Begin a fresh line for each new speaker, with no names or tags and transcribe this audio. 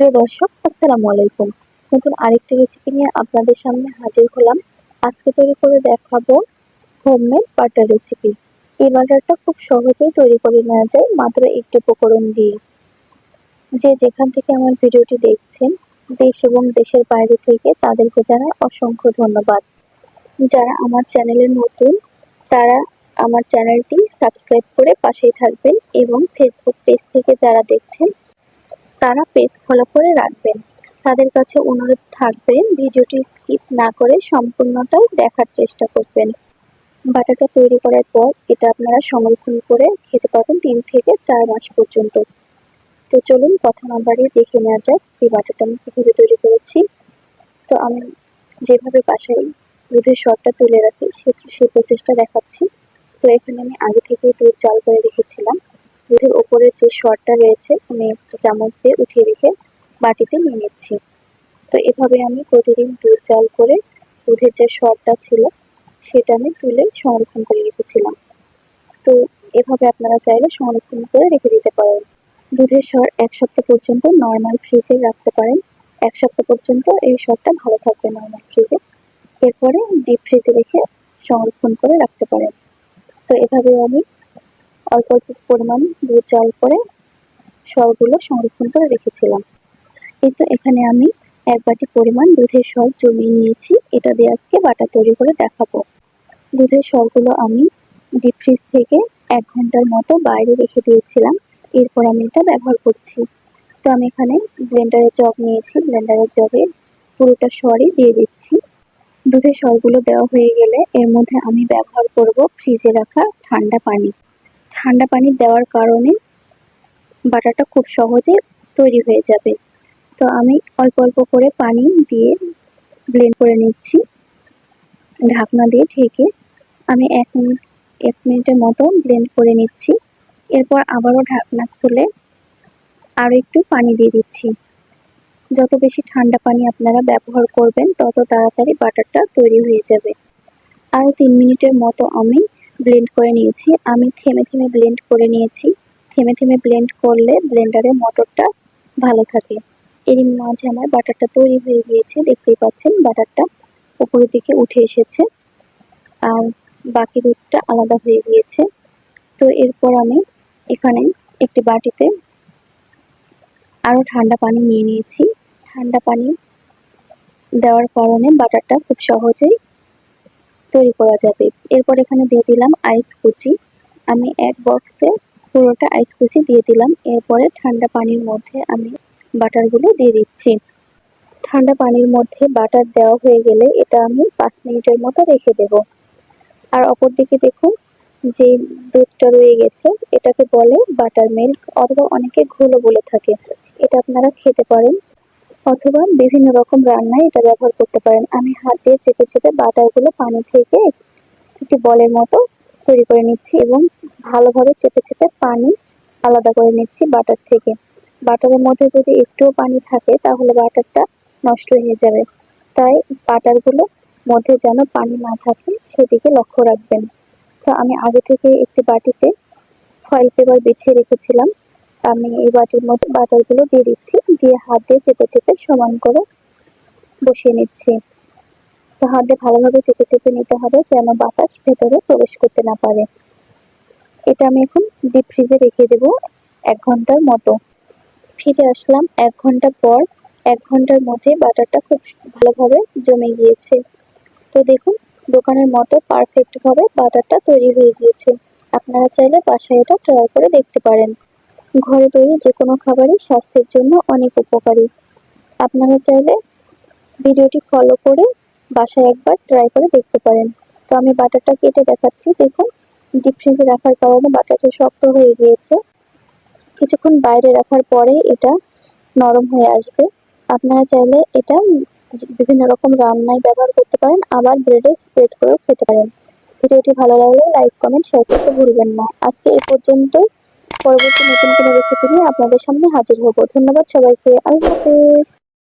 প্রিয় দর্শক, আসসালামু আলাইকুম। নতুন আরেকটি রেসিপি নিয়ে আপনাদের সামনে হাজির হলাম। আজকে তৈরি করে দেখাবো হোমমেড বাটার রেসিপি এই বাটারটা খুব সহজেই তৈরি করে নেওয়া যায়, মাত্র একটি উপকরণ দিয়ে। যে যেখান থেকে আমার ভিডিওটি দেখছেন, দেশ এবং দেশের বাইরে থেকে, তাদেরকে জানাই অসংখ্য ধন্যবাদ। যারা আমার চ্যানেলে নতুন, তারা আমার চ্যানেলটি সাবস্ক্রাইব করে পাশেই থাকবেন এবং ফেসবুক পেজ থেকে যারা দেখছেন তারা পেজ ফলো করে রাখবেন। তাদের কাছে অনুরোধ থাকবে, ভিডিওটি স্কিপ না করে সম্পূর্ণটাই দেখার চেষ্টা করবেন। বাটারটা তৈরি করার পর এটা আপনারা সংরক্ষণ করে খেতে পারবেন তিন থেকে চার মাস পর্যন্ত। তো চলুন কথা না দেখে নেওয়া যাক এই বাটারটা আমি কীভাবে তৈরি করেছি। তো আমি যেভাবে বাসায় দুধের শরটা তুলে রাখি, সে সেই প্রসেসটা দেখাচ্ছি। তো এখানে আমি আগে থেকে দুধ জাল করে রেখেছিলাম। দুধের ওপরে যে শরটা রয়েছে, আমি একটা চামচ দিয়ে উঠিয়ে রেখে বাটিতে নিয়ে নিচ্ছি। তো এভাবে আমি প্রতিদিন দুধ জাল করে দুধের যে শরটা ছিল, সেটা আমি তুলে সংরক্ষণ করে রেখেছিলাম। তো এভাবে আপনারা চাইলে সংরক্ষণ করে রেখে দিতে পারেন। দুধের স্বর এক সপ্তাহ পর্যন্ত নর্মাল ফ্রিজে রাখতে পারেন। এক সপ্তাহ পর্যন্ত এই স্বরটা ভালো থাকবে নর্মাল ফ্রিজে। এরপরে ডিপ ফ্রিজে রেখে সংরক্ষণ করে রাখতে পারেন। তো এভাবে আমি অল্প অল্প পরিমাণ দুধ জাল করে সরগুলো সংরক্ষণ করে রেখেছিলাম। কিন্তু এখানে আমি এক বাটি পরিমাণ দুধের সর জমিয়ে নিয়েছি। এটা দিয়ে আজকে বাটা তৈরি করে দেখাবো। দুধের সরগুলো আমি ডিপ ফ্রিজ থেকে এক ঘণ্টার মতো বাইরে রেখে দিয়েছিলাম। এরপর আমি এটা ব্যবহার করছি। তো আমি এখানে ব্লেন্ডারের জগ নিয়েছি। ব্লেন্ডারের জগে পুরোটা সরই দিয়ে দিচ্ছি। দুধের সরগুলো দেওয়া হয়ে গেলে এর মধ্যে আমি ব্যবহার করব ফ্রিজে রাখা ঠান্ডা পানি। ঠান্ডা পানি দেওয়ার কারণে বাটারটা খুব সহজে তৈরি হয়ে যাবে। তো আমি অল্প অল্প করে পানি দিয়ে ব্লেন্ড করে নিচ্ছি। ঢাকনা দিয়ে ঢেকে আমি এক মিনিট এক মিনিটের মতো ব্লেন্ড করে নিচ্ছি। এরপর আবারও ঢাকনা খুলে আরও একটু পানি দিয়ে দিচ্ছি। যত বেশি ঠান্ডা পানি আপনারা ব্যবহার করবেন, তত তাড়াতাড়ি বাটারটা তৈরি হয়ে যাবে। আরও তিন মিনিটের মতো আমি ব্লেন্ড করে নিয়েছি। আমি থেমে থেমে ব্লেন্ড করে নিয়েছি। থেমে থেমে ব্লেন্ড করলে ব্লেন্ডারে মোটরটা ভালো থাকে। এর মাঝে আমার বাটারটা তৈরি হয়ে গিয়েছে। দেখতেই পাচ্ছেন, বাটারটা উপরের দিকে উঠে এসেছে। আর বাকি দুধটা আলাদা হয়ে গিয়েছে। তো এরপর আমি এখানে একটি বাটিতে আরও ঠান্ডা পানি নিয়ে নিয়েছি। ঠান্ডা পানি দেওয়ার কারণে বাটারটা খুব সহজেই তৈরি করা যাবে। এরপর এখানে দিয়ে দিলাম আইস কুচি। আমি এক বক্সে পুরোটা আইস কুচি দিয়ে দিলাম। এরপরে ঠান্ডা পানির মধ্যে আমি বাটারগুলো দিয়ে দিচ্ছি। ঠান্ডা পানির মধ্যে বাটার দেওয়া হয়ে গেলে এটা আমি পাঁচ মিনিটের মতো রেখে দেব। আর অপর দিকে দেখুন, যে দুধটা রয়ে গেছে, এটাকে বলে বাটার মিল্ক অথবা অনেকে ঘোলও বলে থাকে। এটা আপনারা খেতে পারেন। অথবা বিভিন্ন রকম রান্নায় এটা ব্যবহার করতে পারেন। আমি হাত দিয়ে চেপে চেপে বাটারগুলো পানি থেকে একটি বলের মতো তৈরি করে নিচ্ছি এবং ভালোভাবে চেপে চেপে পানি আলাদা করে নিচ্ছি বাটার থেকে। বাটারের মধ্যে যদি একটুও পানি থাকে, তাহলে বাটারটা নষ্ট হয়ে যাবে। তাই বাটারগুলো মধ্যে যেন পানি না থাকে, সেদিকে লক্ষ্য রাখবেন। তো আমি আগে থেকে একটি বাটিতে ফয়েল পেপার বিছিয়ে রেখেছিলাম। আমি এই বাটির মধ্যে বাটারগুলো দিয়ে দিচ্ছি। দিয়ে হাত দিয়ে চেপে চেপে সমান করে বসিয়ে নিচ্ছি। তো হাত দিয়ে ভালোভাবে চেপে চেপে নিতে হবে যেন বাতাস ভেতরে প্রবেশ করতে না পারে। এটা আমি এখন ডিপ ফ্রিজে রেখে দেব এক ঘণ্টার মতো। ফিরে আসলাম এক ঘণ্টা পর। এক ঘণ্টার মধ্যে বাটারটা খুব ভালোভাবে জমে গিয়েছে। তো দেখুন, দোকানের মতো পারফেক্টভাবে বাটারটা তৈরি হয়ে গিয়েছে। আপনারা চাইলে বাসায় এটা ট্রাই করে দেখতে পারেন। ঘরে তৈরি যে কোনো খাবারই স্বাস্থ্যের জন্য অনেক উপকারী। আপনারা চাইলে ভিডিওটি ফলো করে বাসায় একবার ট্রাই করে দেখতে পারেন। তো আমি বাটারটা কেটে দেখাচ্ছি। দেখুন ডিপ ফ্রিজে রাখার কারণে বাটারটা শক্ত হয়ে গিয়েছে। কিছুক্ষণ বাইরে রাখার পরে এটা নরম হয়ে আসবে। আপনারা চাইলে এটা বিভিন্ন রকম রান্নায় ব্যবহার করতে পারেন, আবার ব্রেডে স্প্রেড করেও খেতে পারেন। ভিডিওটি ভালো লাগলে লাইক কমেন্ট শেয়ার করতে ভুলবেন না। আজকে এ পর্যন্তই। পরবর্তী নতুন কোনো রেসিপি নিয়ে আপনাদের সামনে হাজির হব। ধন্যবাদ সবাইকে। আল্লাহ হাফেজ।